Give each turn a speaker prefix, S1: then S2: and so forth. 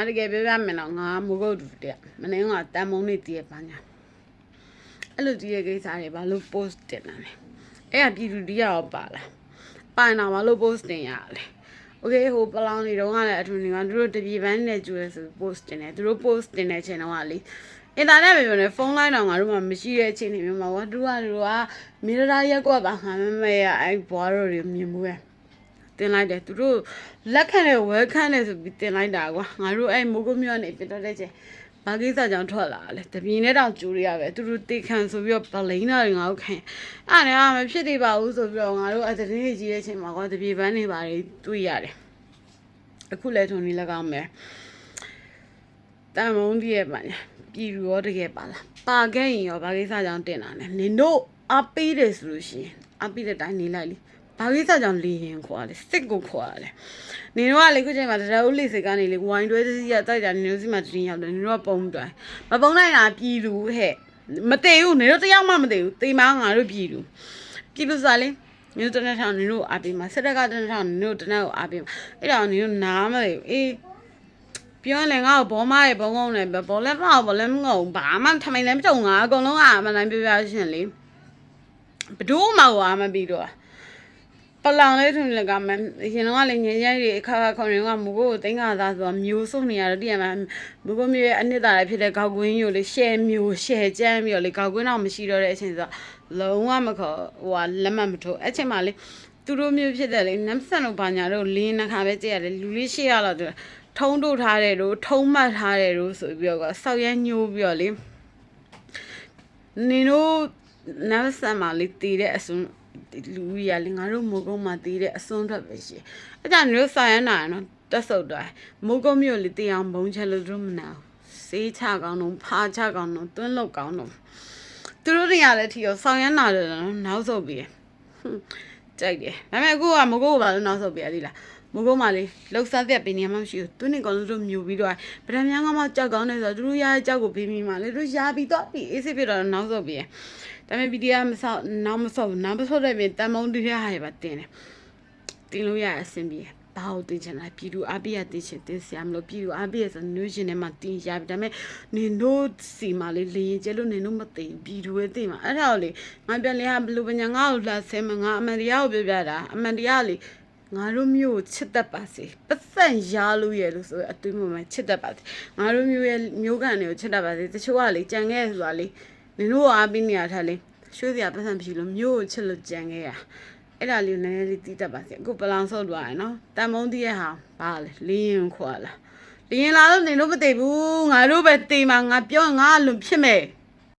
S1: ငါတကယ်ပြောပြမယ်တော့ငါမဟုတ်ဘူးတဲ့မနေ့ကတန်မုံနေတည်ရပါညာအဲ့လိုတည်ရကိစ္စတွေဘာလို့ post တင်တာလဲအဲ့ကပြည်သူတရားရောပါလားပိုင်တာဘာလို့ post တင်ရလဲ okay ဟိုပလောင်နေတော့ကလည်းအထွေထွေကသူတို့တပြေပန်းနဲ့ကျူရဲဆို post တင်တယ်သူတို့ post တင်တဲ့အချိန်တော့ကလေအင်တာနက်ပဲပြောနေဖုန်းလိုင်းတော့ငါတို့မှမရှိတဲ့အချိန်တွေမျိုးမှာကွာသူကသူကမီရတာရက်ကွက်ပါငါမမဲရအဲ့ဘွားတို့တွေမြင်မှုရဲ့ တင်လိုက်တယ်သူတို့လက်ခံတယ်ဝဲခံတယ်ဆိုပြီးတင်လိုက်တာကွာငါတို့အဲ့မိုးကုတ်မြို့ကနေပြတ်တော့တဲ့ချိန်ဘာကိစ္စကြောင့်ထွက်လာလဲတပြင်းနဲ့တောင်ကျူရရပဲသူတို့တေခံဆိုပြီးတော့ပလိန်တာတွေငါတို့ခံအဲ့ဒါကမဖြစ်သေးပါဘူးဆိုပြီးတော့ငါတို့အတတင်းကြီးကြီးတဲ့အချိန်မှာကွာတပြေပန်းနေပါတွေတွေ့ရတယ်အခုလဲထုံနေလက်ကောင်းမယ်တန်မုံကြီးရဲ့ပါညာပြည်သူရောတကယ်ပါလားပါခဲ့ရင်ရောဘာကိစ္စကြောင့်တင်တာလဲနင်တို့အပေးတယ်ဆိုလို့ရှိရင်အပေးတဲ့တိုင်းနေလိုက်လေ ဘာကိစ္စကြောင့်လေရင်ခွာလဲစစ်ကိုခွာလဲနင်တို့ကလေခုချိန်မှာတရားဥလိစိတ်ကနေလေဝိုင်းတွဲစီရတိုက်တာနင်တို့စီမှာတင်ရောက်တယ်နင်တို့ကပုံတိုင်းမပုံနိုင်တာပြည်သူဟဲ့မတည်ဘူးနင်တို့တယောက်မှမတည်ဘူးတေးမငါတို့ပြည်သူပြည်သူစားလေနင်တို့တနက်ထောင်နင်တို့အားပေးမှာစစ်တပ်ကတနက်ထောင်နင်တို့တနက်ကိုအားပေးမှာအဲ့ဒါကိုနင်တို့နားမလဲဘူးအေးပြောရင်လည်းငါ့ကိုဘောမရဲ့ဘောကုန်းနဲ့ဘောလည်းပေါ့ဘောလည်းမငုံဘာမှထမိန်လည်းမကြုံငါအကုန်လုံးကအမှန်တိုင်းပြောပြရှင်လေဘဒိုးမှဝါမပြီးတော့ ပလောင်လေးထုံလည်းကမရင်တော့ကလည်းငယ်ရိုက်တွေအခါခါခေါင်းတွေကမူကိုတင်းကသားဆိုတော့မျိုးစုံနေရတော့တည်ရမှာမူကိုမျိုးရဲ့အနှစ်သာရဖြစ်တဲ့ကောက်ကွင်းကြီးကိုလေရှယ်မျိုးရှယ်ကျန်းပြီးတော့လေကောက်ကွင်းတော့မရှိတော့တဲ့အချိန်ဆိုတော့လုံးဝမခေါ်ဟိုဟာလက်မမထိုးအဲ့ချိန်မှာလေသူတို့မျိုးဖြစ်တဲ့လေနမ်ဆန်တို့ဘာညာတို့လင်းနှခါပဲကြည့်ရတယ်လူလေးရှေ့ရတော့ထုံးတို့ထားတယ်တို့ထုံးမှတ်ထားတယ်တို့ဆိုပြီးတော့ဆောက်ရမ်းညိုးပြီးတော့လေနင်တို့နမ်ဆန်မှာလေတည်တဲ့အစွန်း လူကြီးရလေငါတို့မိုးကုန်းမှာတည်တဲ့အစွန်းထွက်ပဲရှိတယ်အဲ့ဒါနင်တို့စာရမ်းနာရနော်တက်ဆုပ်သွားမိုးကုန်းမြို့လေတည်အောင်ဘုံချက်လို့တို့မနာဘူးစေးချကောင်းတော့ဖားချကောင်းတော့တွန်းလောက်ကောင်းတော့သူတို့တွေကလည်းထီရောဆောင်ရမ်းနာတယ်နော်နောက်ဆုတ်ပြီးကြိုက်တယ်ဒါပေမဲ့အခုကမကိုကဘာလို့နောက်ဆုတ်ပြရသေးလား မကိုမလေးလှုပ်ဆက်သက်ပေးနေမှမရှိဘူးသူနေကောင်တို့မျိုးပြီးတော့ဗဒံများကမှကြောက်ကောင်းနေဆိုတော့သူတို့ရတဲ့ကြောက်ကိုပေးမိမှလေတို့ရာပြီးတော့ပြီးအေးစစ်ပြတော့နောက်ဆုတ်ပြီးဒါပေမဲ့ PDF မဆောက်နောက်မဆောက်နောက်မဆောက်တဲ့ပြင်တန်မုံတရားဟာရပါတင်တယ်တင်လို့ရအဆင်ပြေဘာလို့တင်ချင်လဲပြည်သူအပိယတင်ချင်တင်စရာမလိုပြည်သူအပိယဆိုနွေးရှင်ထဲမှာတင်ရပြီဒါပေမဲ့နင်တို့စီမှာလေလေရင်ကျဲလို့နင်တို့မသိဘူးပြည်သူရဲ့တင်မှာအဲ့ဒါကိုလေငါပြန်လေဟာဘလူပညာငါ့ကိုလာဆဲမငါအမှန်တရားကိုပြောပြတာအမှန်တရားလေ ငါတို့မျိုးချစ်တတ်ပါစေပတ်စံရလို့ရလို့ဆိုအတူမှမချစ်တတ်ပါစေငါတို့မျိုးရဲ့မျိုးကန်တွေကိုချစ်တတ်ပါစေတချို့ကလေကြံခဲ့ဆိုတာလေနင်တို့ကအားပေးနေရထားလေရွှေစရာပတ်စံဖြစ်လို့မျိုးကိုချစ်လို့ကြံခဲ့ရအဲ့ဒါလေးကိုနည်းနည်းလေးတီးတတ်ပါစေအခုပလောင်ဆုပ်သွားရနော်တန်မုံတီးရဲ့ဟာဘာလဲလင်းရင်ခွာလာလင်းလာတော့နင်တို့မသိဘူးငါတို့ပဲသိမှာငါပြောငါလွန်ဖြစ်မယ်